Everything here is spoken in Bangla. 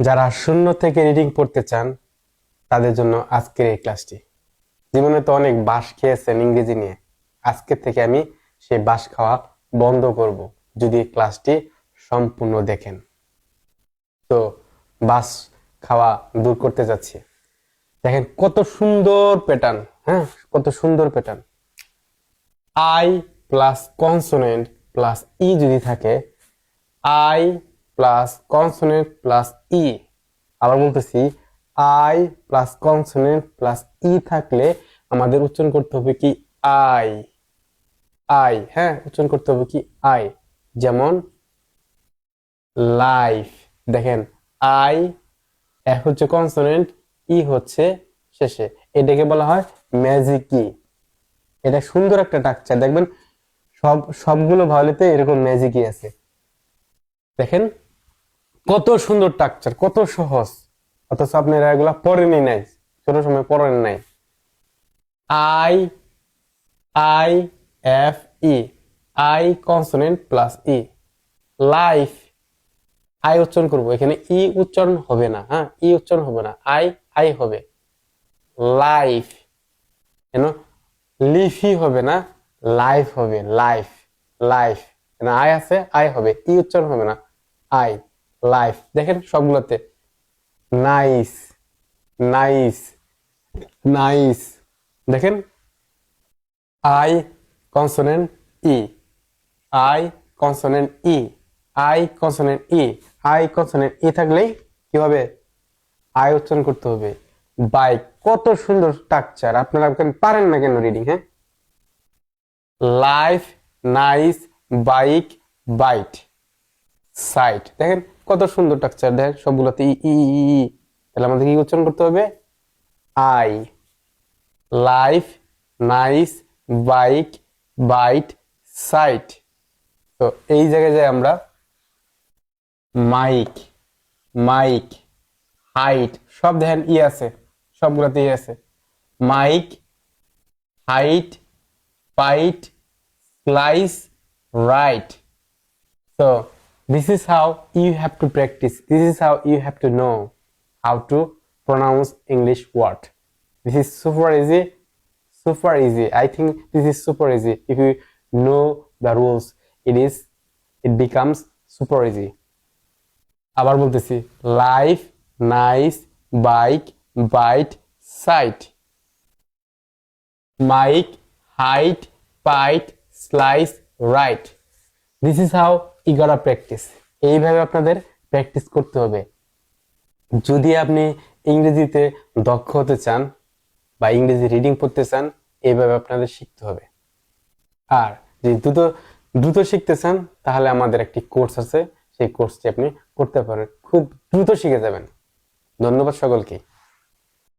যারা শূন্য থেকে রিডিং পড়তে চান, তাদের জন্য আজকের এই ক্লাসটি জীবনে তো অনেক বাস খেয়েছেন ইংরেজি নিয়ে। আজকে থেকে আমি সেই বাস খাওয়া বন্ধ করব, যদি ক্লাসটি সম্পূর্ণ দেখেন। তো বাস খাওয়া দূর করতে যাচ্ছি। দেখেন কত সুন্দর প্যাটার্ন হ্যাঁ? কত সুন্দর pattern I plus consonant plus E যদি থাকে I plus consonant plus E. আবার বলতেছি, I plus consonant plus E থাকলে আমাদের উচ্চারণ করতে হবে কি আই। আই হ্যাঁ উচ্চারণ করতে হবে কি আই। যেমন, লাইফ। দেখেন, আই এ হচ্ছে কনসোনেন্ট, ই হচ্ছে শেষে। এটাকে বলা হয় ম্যাজিক কি এটা সুন্দর একটা টাকচার দেখবেন, সব, সবগুলো ভাওয়ালিতে এরকম ম্যাজিকই আছে। দেখেন কত সুন্দর টাকচার কত সহজ। অথচ আপনারা এগুলা পড়েনি নাই, ছোট সময় পড়েন নাই। I I F E I consonant plus E life I উচ্চারণ করব। এখানে ই উচ্চারণ হবে না হ্যাঁ? ই উচ্চারণ হবে না। আই আই হবে। লাইফ কেন? লিফি হবে না লাইফ হবে। লাইফ লাইফ আই আছে আই হবে। ই উচ্চারণ হবে না আই লাইফ দেখেন সবগুলোতে। নাইস নাইস নাইস দেখেন? I consonant E I consonant E I consonant E I consonant E থাকলেই কি হবে? উচ্চারণ করতে হবে। বাইক কত সুন্দর স্ট্রাকচার আপনারা পারেন না কেন রিডিং হ্যাঁ? Life nice bike bite sight. দেখেন কত সুন্দর টাকচার দেখেন সবগুলোতে ই ই ই। তাহলে আমাদের কি উচ্চারণ করতে হবে? I. Life, nice, bike, bite, sight. তো এই জায়গায় যাই আমরা। মাইক মাইক, হাইট, সব দেখেন ই আছে, সবগুলোতে ই আছে। Mike, height bite slice, right. So this is how you have to practice. This is how you have to know how to pronounce English word. This is super easy, super easy. I think this is super easy. If you know the rules, it is it becomes super easy. আবার বলতেছি life nice bike bite site mike height pite slice right this is how ইগরা প্র্যাকটিস। এইভাবে আপনাদের প্র্যাকটিস করতে হবে। যদি আপনি ইংরেজিতে দক্ষ হতে চান বা ইংরেজি রিডিং পড়তে চান, এইভাবে আপনাদের শিখতে হবে। আর যদি দ্রুত দ্রুত শিখতে চান, তাহলে আমাদের একটি কোর্স আছে। সেই কোর্সটি আপনি করতে পারেন। খুব দ্রুত শিখে যাবেন। ধন্যবাদ সকলকে।